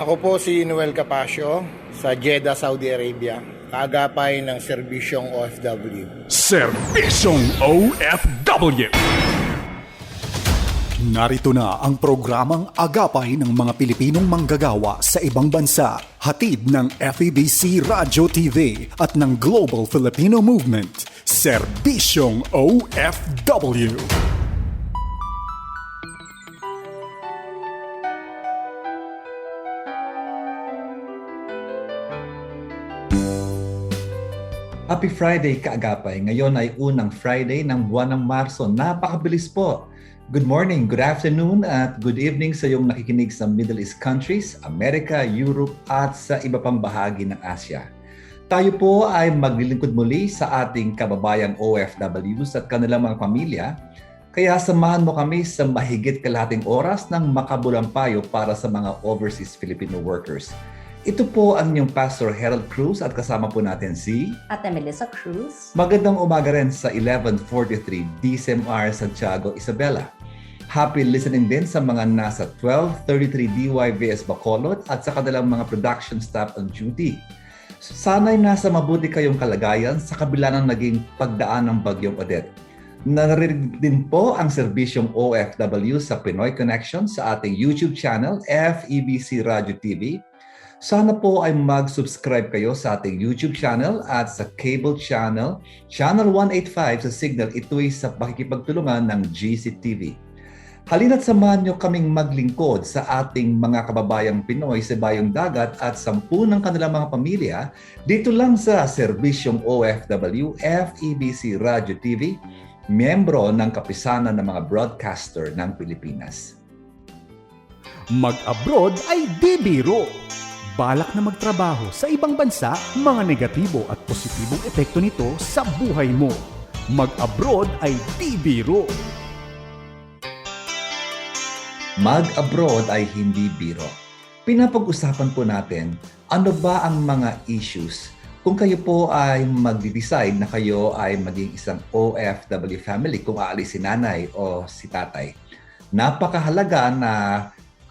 Ako po si Noel Capasio sa Jeddah, Saudi Arabia, kaagapay ng serbisyong OFW. Serbisyong OFW. Narito na ang programang Agapay ng mga Pilipinong manggagawa sa ibang bansa. Hatid ng FEBC Radio TV at ng Global Filipino Movement. Serbisyong OFW. Happy Friday, kaagapay. Ngayon ay unang Friday ng buwan ng Marso. Napakabilis po. Good morning, good afternoon, at good evening sa iyong nakikinig sa Middle East countries, Amerika, Europe, at sa iba pang bahagi ng Asia. Tayo po ay maglilingkod muli sa ating kababayang OFWs at kanilang mga pamilya. Kaya samahan mo kami sa mahigit kalahating oras ng makabulang payo para sa mga overseas Filipino workers. Ito po ang inyong Pastor Harold Cruz at kasama po natin si Ate Melissa Cruz. Magandang umaga rin sa 1143 DCMR Santiago, Isabela. Happy listening din sa mga nasa 1233 DYVS Bacolod at sa kanilang mga production staff on duty. Sana'y nasa mabuti kayong kalagayan sa kabila ng naging pagdaan ng Bagyong Odette. Naririnig din po ang serbisyong OFW sa Pinoy Connection sa ating YouTube channel, FEBC Radio TV, sana po ay mag-subscribe kayo sa ating YouTube channel at sa cable channel, Channel 185 sa Signal. Ito ay sa pakikipagtulungan ng GCTV. Halina't samahan nyo kaming maglingkod sa ating mga kababayang Pinoy sa Bayong Dagat at sampu ng kanilang mga pamilya dito lang sa Serbisyong OFW FEBC Radio TV, membro ng kapisanan ng mga broadcaster ng Pilipinas. Mag-abroad ay di biro. Balak na magtrabaho sa ibang bansa, mga negatibo at positibong epekto nito sa buhay mo. Mag-abroad ay di biro. Mag-abroad ay hindi biro. Pinapag-usapan po natin ano ba ang mga issues kung kayo po ay magde-decide na kayo ay maging isang OFW family kung aalis si nanay o si tatay. Napakahalaga na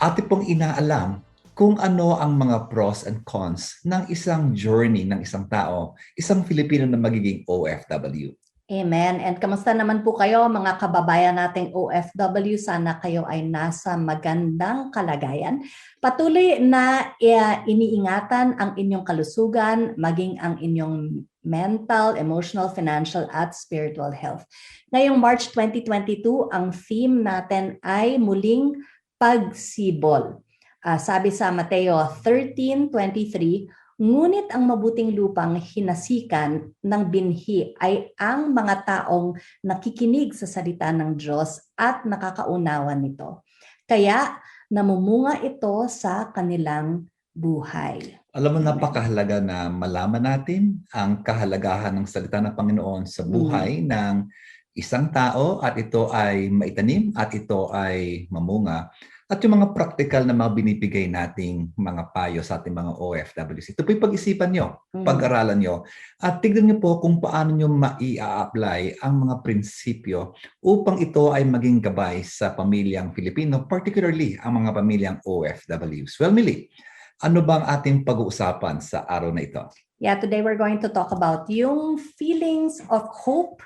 ate pong inaalam kung ano ang mga pros and cons ng isang journey ng isang tao, isang Filipino na magiging OFW. Amen. And kamusta naman po kayo mga kababayan nating OFW? Sana kayo ay nasa magandang kalagayan. Patuloy na uh, iniingatan ang inyong kalusugan, maging ang inyong mental, emotional, financial at spiritual health. Ngayong March 2022, ang theme natin ay muling pagsibol. Uh, sabi sa Mateo 13:23, Ngunit ang mabuting lupang hinasikan ng binhi ay ang mga taong nakikinig sa salita ng Diyos at nakakaunawa nito. Kaya namumunga ito sa kanilang buhay. Alam mo, napakahalaga na malaman natin ang kahalagahan ng salita ng Panginoon sa buhay mm. ng isang tao at ito ay maitanim at ito ay mamunga. At yung mga practical na mga binibigay nating mga payo sa ating mga OFWs. Ito po yung pag-isipan nyo, mm. pag-aralan nyo. At tignan nyo po kung paano nyo mai-apply ang mga prinsipyo upang ito ay maging gabay sa pamilyang Filipino, particularly ang mga pamilyang OFWs. Well, Millie, ano bang ating pag-uusapan sa araw na ito? Yeah, today we're going to talk about yung feelings of hope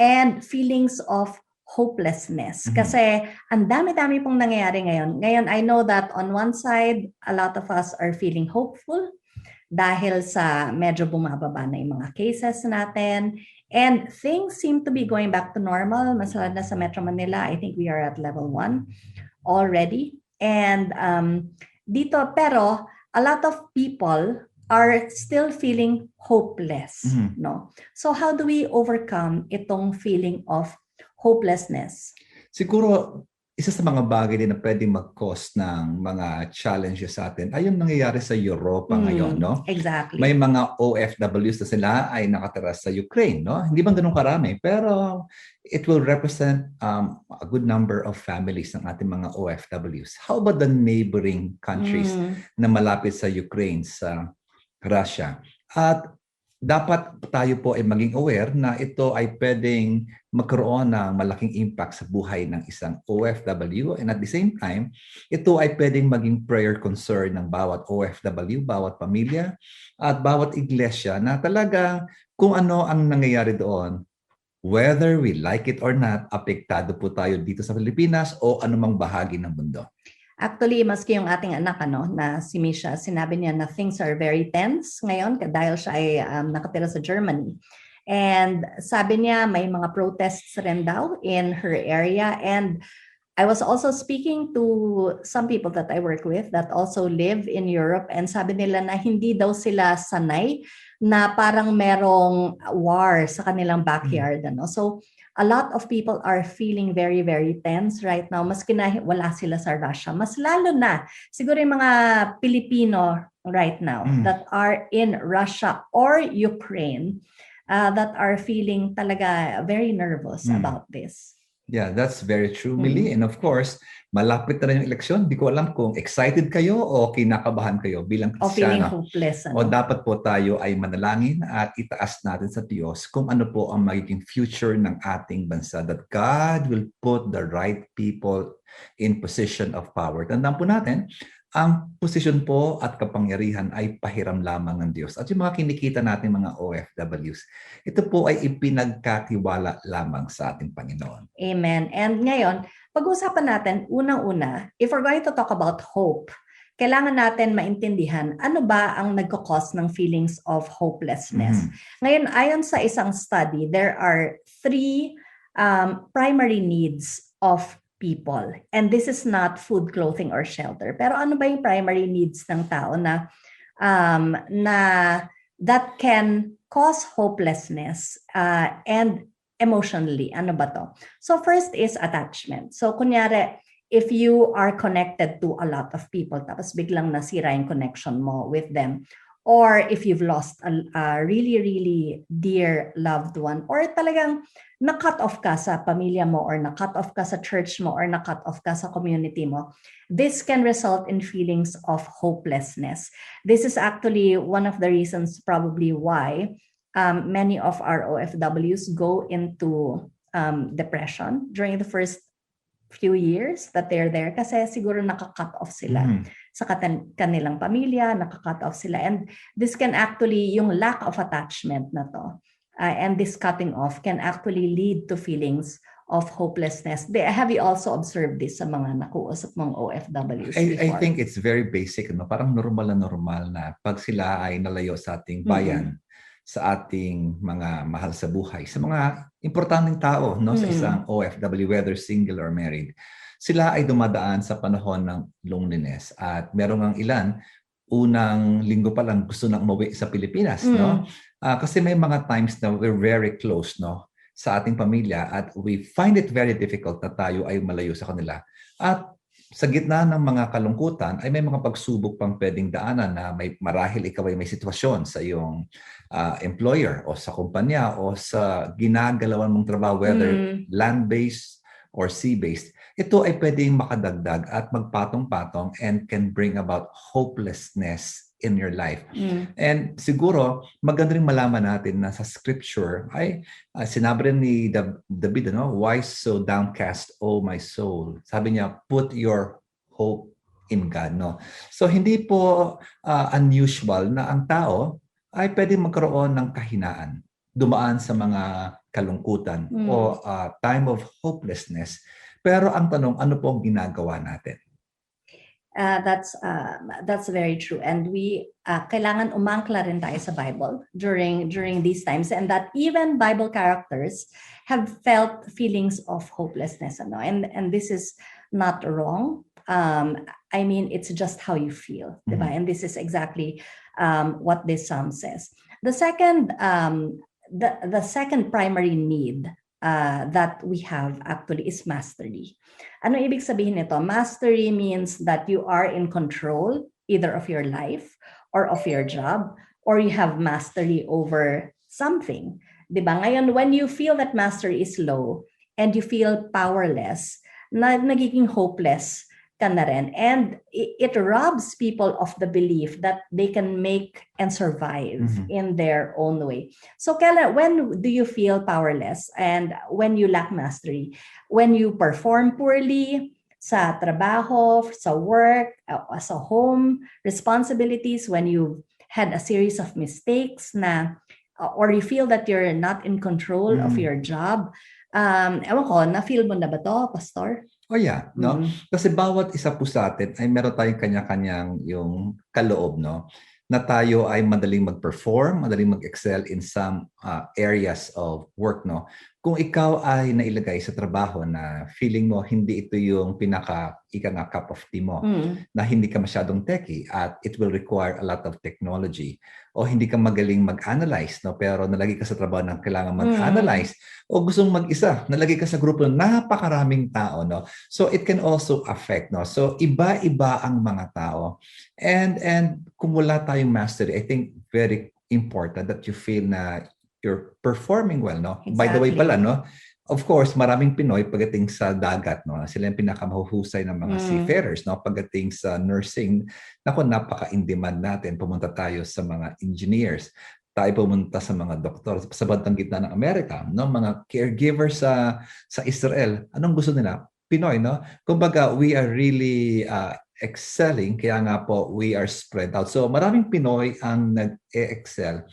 and feelings of hopelessness. Mm-hmm. Kasi ang dami-dami pong nangyayari ngayon. Ngayon, I know that on one side, a lot of us are feeling hopeful dahil sa medyo bumababa na yung mga cases natin. And things seem to be going back to normal. Masalad na sa Metro Manila, I think we are at level 1 already. And um, dito, pero a lot of people are still feeling hopeless, mm-hmm. no? So how do we overcome itong feeling of hopelessness. Siguro, isa sa mga bagay din na pwedeng mag-cause ng mga challenges sa atin ay yung nangyayari sa Europa mm, ngayon, no? Exactly. May mga OFWs na sila ay nakatira sa Ukraine, no? Hindi man ganun karami, pero it will represent um, a good number of families ng ating mga OFWs. How about the neighboring countries mm. na malapit sa Ukraine, sa Russia? At dapat tayo po ay maging aware na ito ay pwedeng magkaroon ng malaking impact sa buhay ng isang OFW and at the same time, ito ay pwedeng maging prayer concern ng bawat OFW, bawat pamilya at bawat iglesia na talagang kung ano ang nangyayari doon, whether we like it or not, apektado po tayo dito sa Pilipinas o anumang bahagi ng mundo. Actually, maski yung ating anak, ano, na si Misha, sinabi niya na things are very tense ngayon dahil siya ay um, nakatira sa Germany. And sabi niya may mga protests rin daw in her area. And I was also speaking to some people that I work with that also live in Europe. And sabi nila na hindi daw sila sanay na parang merong war sa kanilang backyard. Ano? So a lot of people are feeling very, very tense right now. Maski na wala sila sa Russia. Mas lalo na, siguro yung mga Pilipino right now Mm. that are in Russia or Ukraine uh, that are feeling talaga very nervous Mm. about this. Yeah, that's very true, Mhm. Millie. And of course, malapit na rin yung eleksyon. Di ko alam kung excited kayo o kinakabahan kayo bilang O feeling Kristiyano. hopeless. O Ano? dapat po tayo ay manalangin at itaas natin sa Diyos kung ano po ang magiging future ng ating bansa. That God will put the right people in position of power. Tandaan po natin, ang posisyon po at kapangyarihan ay pahiram lamang ng Diyos. At yung mga kinikita natin mga OFWs, ito po ay ipinagkatiwala lamang sa ating Panginoon. Amen. And ngayon, pag-uusapan natin, unang-una, if we're going to talk about hope, kailangan natin maintindihan ano ba ang nagkakos ng feelings of hopelessness. Mhm. Ngayon, ayon sa isang study, there are three um, primary needs of people. And this is not food, clothing, or shelter. Pero ano ba yung primary needs ng tao na um, na that can cause hopelessness uh, and emotionally? Ano ba to? So first is attachment. So kunyari, if you are connected to a lot of people tapos biglang nasira yung connection mo with them, or if you've lost a, a really, really dear loved one, or talagang na-cut off ka sa pamilya mo, or na-cut off ka sa church mo, or na-cut off ka sa community mo, this can result in feelings of hopelessness. This is actually one of the reasons probably why um, many of our OFWs go into um, depression during the first few years that they're there kasi siguro naka-cut off sila Mhm. Sa kanilang pamilya, naka-cut off sila. And this can actually, yung lack of attachment na to, uh, and this cutting off can actually lead to feelings of hopelessness. They- Have you also observed this sa mga nakuusap mong OFWs I, I think it's very basic, no? parang normal na normal na pag sila ay nalayo sa ating bayan, sa ating mga mahal sa buhay, sa mga importanteng tao no? sa Mm. isang OFW, whether single or married, sila ay dumadaan sa panahon ng loneliness. At merong ang ilan, unang linggo pa lang gusto nang umuwi sa Pilipinas. No? Ah, kasi may mga times na we're very close no? sa ating pamilya at we find it very difficult na tayo ay malayo sa kanila. At sa gitna ng mga kalungkutan ay may mga pagsubok pang pwedeng daanan na may marahil ikaw ay may sitwasyon sa iyong ah, employer o sa kumpanya o sa ginagalawan mong trabaho whether Mm. land-based or sea-based. Ito ay pwedeng makadagdag at magpatong-patong and can bring about hopelessness in your life. Mm. And siguro, maganda rin malaman natin na sa scripture ay ah, sinabi rin ni David, ano, why so downcast, O my soul? Sabi niya, put your hope in God. No? So hindi po ah, unusual na ang tao ay pwedeng magkaroon ng kahinaan, dumaan sa mga kalungkutan Mm. o ah, time of hopelessness. Pero ang tanong, ano po ang ginagawa natin? Uh, that's uh, that's very true. And we uh, kailangan umangkla rin tayo sa Bible during during these times and that even Bible characters have felt feelings of hopelessness ano? And and this is not wrong. Um, I mean it's just how you feel diba? and this is exactly um, what this psalm says. The second um, the the second primary need uh, that we have actually is mastery ano ibig sabihin nito? Mastery means that you are in control either of your life or of your job or you have mastery over something. 'Di ba? Ngayon when you feel that mastery is low and you feel powerless, na nagiging hopeless ka na rin. And i- it robs people of the belief that they can make and survive Mhm. in their own way. So, Kela, when do you feel powerless and when you lack mastery? When you perform poorly sa trabaho, sa work, uh, sa home responsibilities, when you had a series of mistakes na uh, or you feel that you're not in control of Mm. your job. Um, ewan ko, na-feel mo na ba to, Pastor? Oh yeah, no? Mm. Kasi bawat isa po sa atin ay meron tayong kanya-kanyang yung kaloob, no? Na tayo ay madaling mag-perform, madaling mag-excel in some uh, areas of work, no? Kung ikaw ay nailagay sa trabaho na feeling mo hindi ito yung pinaka ika nga cup of tea mo, Mm. na hindi ka masyadong techy at it will require a lot of technology o hindi ka magaling mag-analyze no pero nalagay ka sa trabaho ng kailangan mag-analyze o gustong mag-isa nalagay ka sa grupo ng napakaraming tao no. So it can also affect no. So iba-iba ang mga tao. And and kung wala tayong mastery i think very important that you feel na you're performing well no by the way Exactly. pala no of course, maraming Pinoy pagdating sa dagat, no? Sila yung pinakamahuhusay ng mga Mm. seafarers, no? Pagdating sa nursing, nako napaka-in-demand natin. Pumunta tayo sa mga engineers, tayo pumunta sa mga doktor sa bandang gitna ng Amerika, no? Mga caregivers sa sa Israel. Anong gusto nila? Pinoy, no? Kumbaga, we are really uh, excelling, kaya nga po, we are spread out. So, maraming Pinoy ang nag-excel.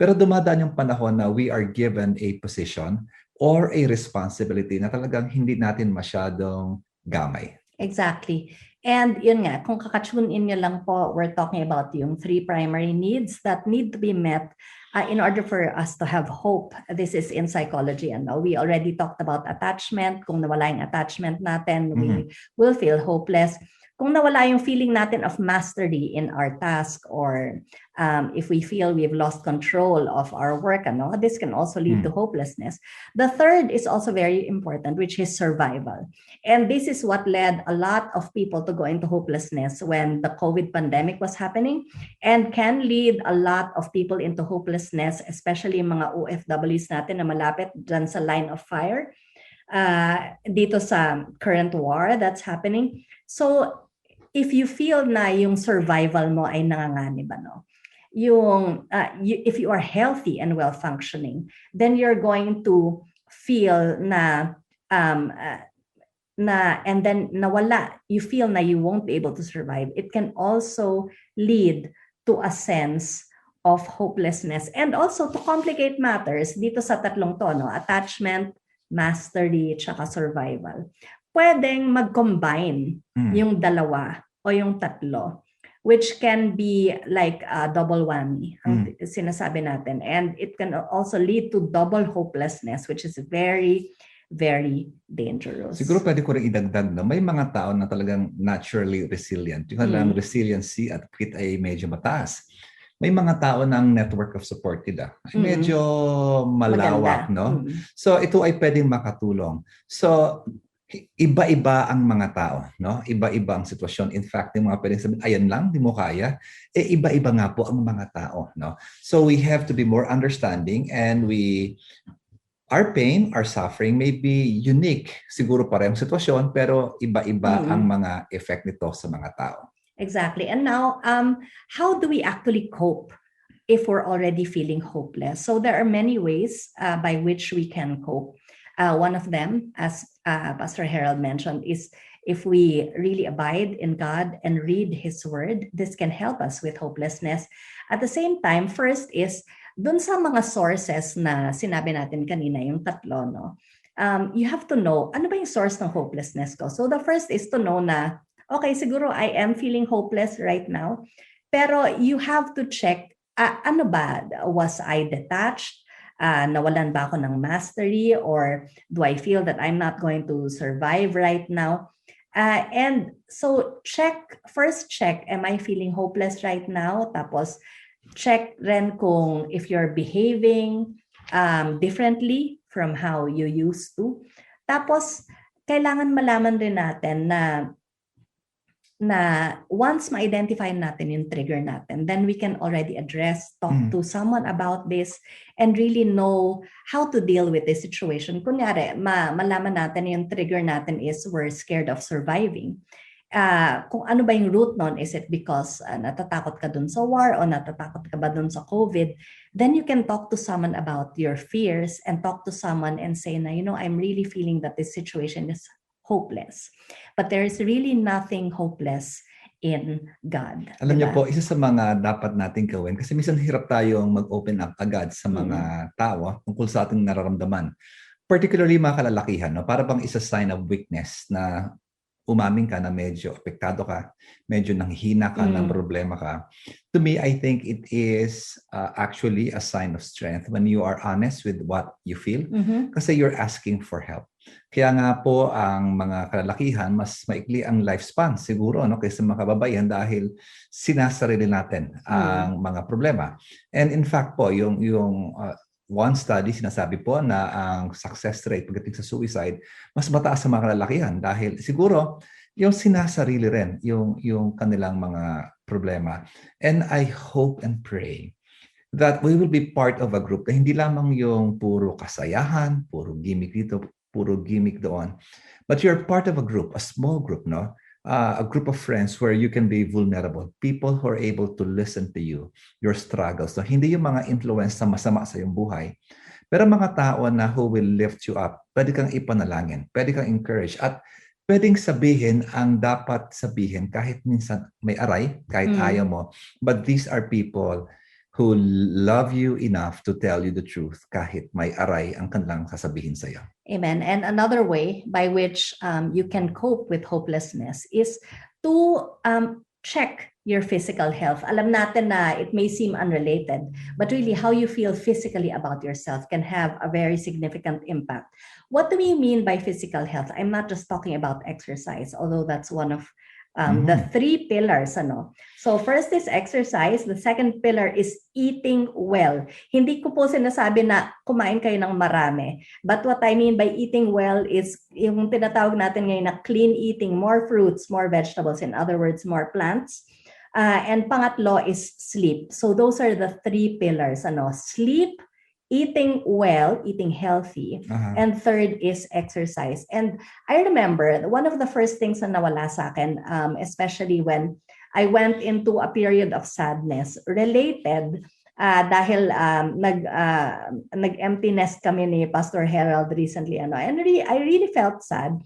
Pero dumadaan yung panahon na we are given a position or a responsibility na talagang hindi natin masyadong gamay. Exactly. And yun nga, kung kakatune in nyo lang po, we're talking about yung three primary needs that need to be met uh, in order for us to have hope. This is in psychology. And we already talked about attachment. Kung nawala yung attachment natin, we will feel hopeless. Kung nawala yung feeling natin of mastery in our task or um, if we feel we've lost control of our work, ano, this can also lead Mm. to hopelessness. The third is also very important, which is survival. And this is what led a lot of people to go into hopelessness when the COVID pandemic was happening and can lead a lot of people into hopelessness, especially mga OFWs natin na malapit dyan sa line of fire uh, dito sa current war that's happening. So, if you feel na yung survival mo ay nanganganib, ano, yung, uh, you, if you are healthy and well functioning, then you're going to feel na um, uh, na and then nawala you feel na you won't be able to survive. It can also lead to a sense of hopelessness and also to complicate matters dito sa tatlong to no attachment mastery tsaka survival pwedeng mag-combine Mm. yung dalawa o yung tatlo which can be like a double whammy ang sinasabi natin and it can also lead to double hopelessness which is very very dangerous Siguro pwede ko rin idagdag na may mga tao na talagang naturally resilient. Yung lang Mm. resiliency at kit ay medyo mataas. May mga tao ng network of support nila. Ay Mm. medyo malawak, Maganda. no? Mm. So ito ay pwedeng makatulong. So iba-iba ang mga tao, no? Iba-iba ang sitwasyon. In fact, yung mga pwedeng sabihin, ayan lang, di mo kaya. Eh, iba-iba nga po ang mga tao, no? So we have to be more understanding and we our pain, our suffering may be unique. Siguro parehong sitwasyon, pero iba-iba Mm. ang mga effect nito sa mga tao. Exactly. And now, um, how do we actually cope if we're already feeling hopeless? So there are many ways uh, by which we can cope. Uh, one of them, as uh, Pastor Harold mentioned, is if we really abide in God and read His Word, this can help us with hopelessness. At the same time, first is dun sa mga sources na sinabi natin kanina, yung tatlo, no? Um, you have to know, ano ba yung source ng hopelessness ko? So the first is to know na okay, siguro I am feeling hopeless right now. Pero you have to check, ah, ano ba? Was I detached? Ah, nawalan ba ako ng mastery? Or do I feel that I'm not going to survive right now? Ah, and so check, first check, am I feeling hopeless right now? Tapos check rin kung if you're behaving um, differently from how you used to. Tapos, kailangan malaman rin natin na na once ma-identify natin yung trigger natin, then we can already address, talk Mm. to someone about this, and really know how to deal with this situation. Kunyari, ma malaman natin yung trigger natin is we're scared of surviving. ah, kung ano ba yung root nun, is it because ah, natatakot ka dun sa war o natatakot ka ba dun sa COVID, then you can talk to someone about your fears and talk to someone and say na, you know, I'm really feeling that this situation is hopeless. But there is really nothing hopeless in God. Alam niyo diba? po, isa sa mga dapat nating gawin, kasi minsan hirap tayong mag-open up agad sa mga tao tungkol sa ating nararamdaman. Particularly mga kalalakihan, no? para bang isa sign of weakness na umamin ka na medyo apektado ka, medyo nanghihina ka, Mm. ng problema ka. To me, I think it is uh, actually a sign of strength when you are honest with what you feel Mhm. kasi you're asking for help. Kaya nga po ang mga kalalakihan mas maikli ang lifespan siguro no kaysa mga kababaihan dahil sinasarili natin ang mga problema. And in fact po yung yung uh, one study sinasabi po na ang success rate pagdating sa suicide mas mataas sa mga kalalakihan dahil siguro yung sinasarili rin yung yung kanilang mga problema. And I hope and pray that we will be part of a group na hindi lamang yung puro kasayahan, puro gimmick dito, puro gimmick doon. But you're part of a group, a small group, no? Uh, a group of friends where you can be vulnerable. People who are able to listen to you, your struggles. So, hindi yung mga influence na masama sa iyong buhay. Pero mga tao na who will lift you up, pwede kang ipanalangin, pwede kang encourage, at pwedeng sabihin ang dapat sabihin kahit minsan may aray, kahit Mm. ayaw mo. But these are people who love you enough to tell you the truth kahit may aray ang kanilang sasabihin sa iyo. Amen. And another way by which um, you can cope with hopelessness is to um, check your physical health. Alam natin na it may seem unrelated, but really how you feel physically about yourself can have a very significant impact. What do we mean by physical health? I'm not just talking about exercise, although that's one of um, the three pillars. Ano? So first is exercise. The second pillar is eating well. Hindi ko po sinasabi na kumain kayo ng marami. But what I mean by eating well is yung tinatawag natin ngayon na clean eating, more fruits, more vegetables, in other words, more plants. Uh, and pangatlo is sleep. So those are the three pillars. Ano? Sleep, eating well, eating healthy, Aha. and third is exercise. And I remember one of the first things na nawala sa akin, um, especially when I went into a period of sadness related ah, dahil um, nag ah, nag-empty nest kami ni Pastor Harold recently ano and re- I really felt sad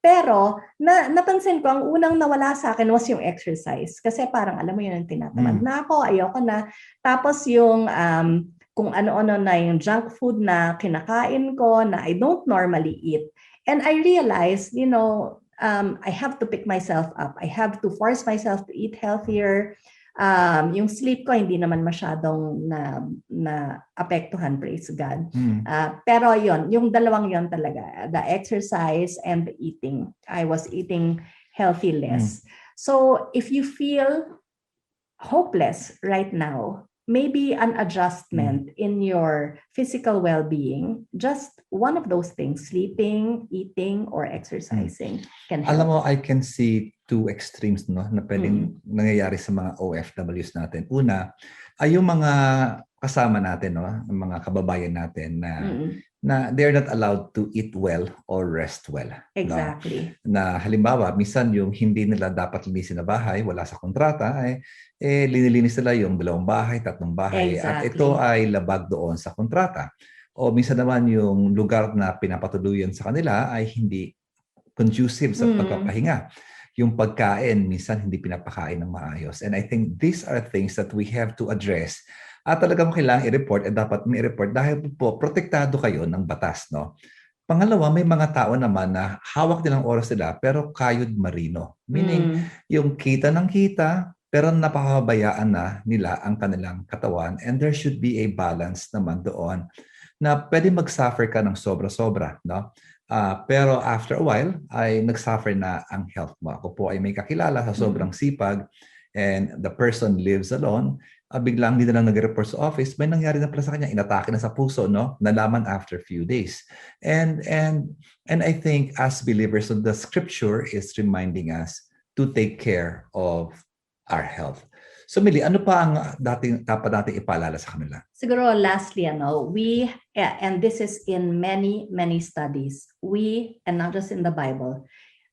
pero na, napansin ko ang unang nawala sa akin was yung exercise kasi parang alam mo yun ang tinatamad Mm. na ako ayoko na tapos yung um, kung ano-ano na yung junk food na kinakain ko na I don't normally eat and I realized you know um, I have to pick myself up I have to force myself to eat healthier um, yung sleep ko hindi naman masyadong na, na apektuhan, praise God. Hmm. Ah, pero yon yung dalawang yon talaga, the exercise and the eating. I was eating healthy less. So if you feel hopeless right now, maybe an adjustment in your physical well-being, just one of those things, sleeping, eating, or exercising can help. Alam mo, I can see two extremes no, na pwedeng nangyayari sa mga OFWs natin. Una, ay yung mga kasama natin, no, ng mga kababayan natin na, Mm-mm, na they're not allowed to eat well or rest well. exactly. na halimbawa, minsan yung hindi nila dapat linisin na bahay, wala sa kontrata, ay eh, linilinis nila yung dalawang bahay, tatlong bahay. At Exactly. ito ay labag doon sa kontrata. O minsan naman yung lugar na pinapatuluyan sa kanila ay hindi conducive sa Mm. pagpapahinga. Yung pagkain, minsan hindi pinapakain ng maayos. And I think these are things that we have to address at talagang kailangan i-report at dapat may report dahil po protektado kayo ng batas, no? Pangalawa, may mga tao naman na hawak nilang oras nila pero kayod marino. Meaning, Mm. yung kita ng kita pero napakabayaan na nila ang kanilang katawan and there should be a balance naman doon na pwede mag-suffer ka ng sobra-sobra, no? Ah, pero after a while ay nag-suffer na ang health mo. Ako po ay may kakilala sa sobrang sipag and the person lives alone. Ah, biglang hindi na lang nag-report sa office, may nangyari na pala sa kanya, inatake na sa puso, no? Nalaman after few days. And and and I think as believers, so the scripture is reminding us to take care of our health. So Millie, ano pa ang dating dapat natin ipaalala sa kanila? Siguro lastly, ano, we, yeah, and this is in many, many studies, we, and not just in the Bible,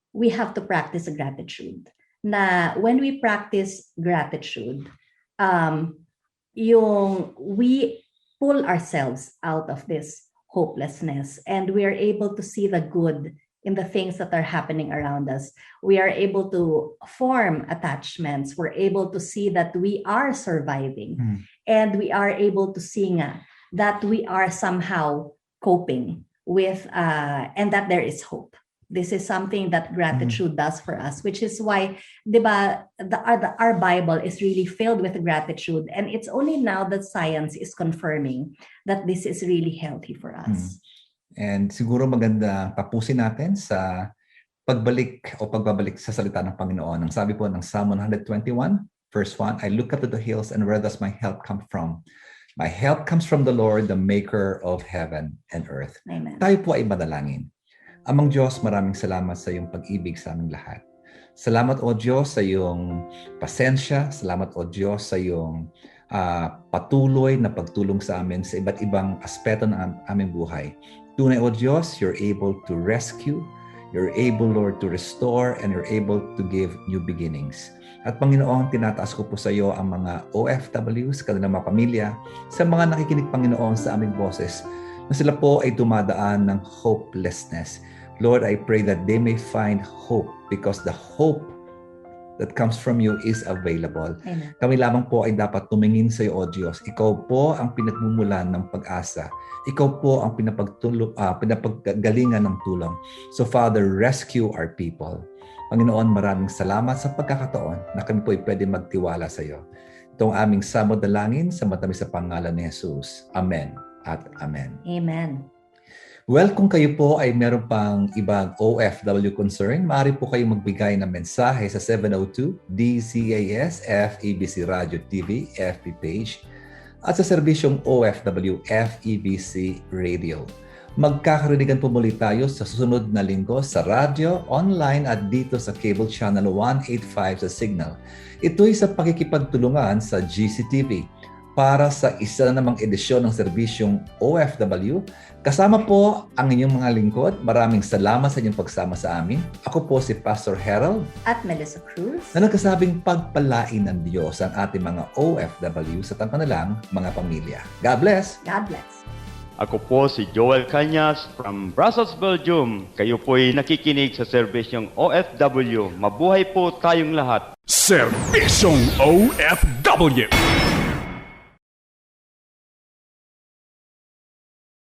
we have to practice gratitude. Na when we practice gratitude, um, yung we pull ourselves out of this hopelessness and we are able to see the good in the things that are happening around us. We are able to form attachments. We're able to see that we are surviving Mm. and we are able to see nga that we are somehow coping with uh, and that there is hope. This is something that gratitude does for us, which is why, di ba, the, our, the, our Bible is really filled with gratitude. And it's only now that science is confirming that this is really healthy for us. And siguro maganda tapusin natin sa pagbalik o pagbabalik sa salita ng Panginoon. Ang sabi po ng Psalm 121, verse 1, I look up to the hills and where does my help come from? My help comes from the Lord, the maker of heaven and earth. Amen. Tayo po ay madalangin. Amang Diyos, maraming salamat sa iyong pag-ibig sa aming lahat. Salamat o Diyos sa iyong pasensya. Salamat o Diyos sa iyong ah, patuloy na pagtulong sa amin sa iba't ibang aspeto ng am- aming buhay. Tunay o Diyos, you're able to rescue, you're able, Lord, to restore, and you're able to give new beginnings. At Panginoon, tinataas ko po sa iyo ang mga OFWs, kanilang mga pamilya, sa mga nakikinig, Panginoon, sa aming boses, na sila po ay dumadaan ng hopelessness. Lord, I pray that they may find hope because the hope that comes from you is available. Amen. Kami lamang po ay dapat tumingin sa iyo, O Diyos. Ikaw po ang pinagmumulan ng pag-asa. Ikaw po ang pinapagtulo, ah, pinapaggalingan ng tulong. So Father, rescue our people. Panginoon, maraming salamat sa pagkakataon na kami po ay pwede magtiwala sa iyo. Itong aming samod dalangin sa matamis sa pangalan ni Jesus. Amen at Amen. Amen. Well, kung kayo po ay meron pang ibang OFW concern, maaari po kayong magbigay ng mensahe sa 702 DCAS FEBC Radio TV FB page at sa serbisyong OFW FEBC Radio. Magkakarinigan po muli tayo sa susunod na linggo sa radyo, online at dito sa cable channel 185 sa Signal. Ito'y sa pakikipagtulungan sa GCTV para sa isa na namang edisyon ng serbisyong OFW Kasama po ang inyong mga lingkod. Maraming salamat sa inyong pagsama sa amin. Ako po si Pastor Harold At Melissa Cruz. na nagkasabing pagpalain ng Diyos ang ating mga OFW sa kanilang mga pamilya. God bless! God bless. Ako po si Joel Cañas from Brussels, Belgium. Kayo po'y nakikinig sa serbisyong OFW. Mabuhay po tayong lahat. Servisyong OFW